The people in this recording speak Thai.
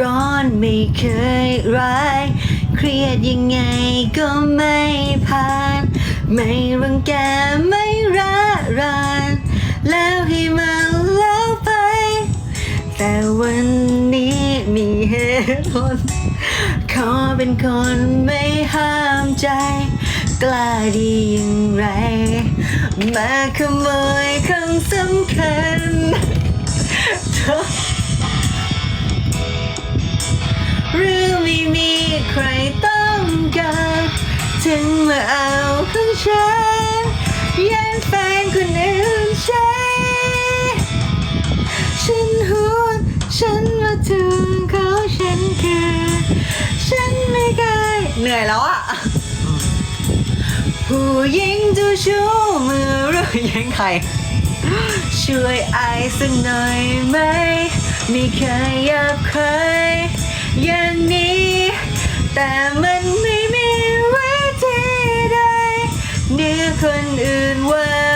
ร้อนไม่เคยร้าย เครียดยังไงก็ไม่ผ่าน ไม่รังแกไม่ระราน แล้วให้มันแล้วไป แต่วันนี้มีเหตุผลขอเป็นคนไม่ห้ามใจ กล้าดีอย่างไร มาขโมยคำสำคัญ ใครต้องการถึงมาเอาของฉันยันแฟนคนอื่นใช้ฉันหัวฉันมาถึงเขาฉันคือฉันไม่เคยเหนื่อยแล้วอะผู้หญิงเจะชู้มือรู้ยังใคร ช่วยไอสักหน่อยไหม ไม่เคยยากเคยอย่างนี้ แต่มันไม่มีวิทีใดเหนือคนอื่นว่า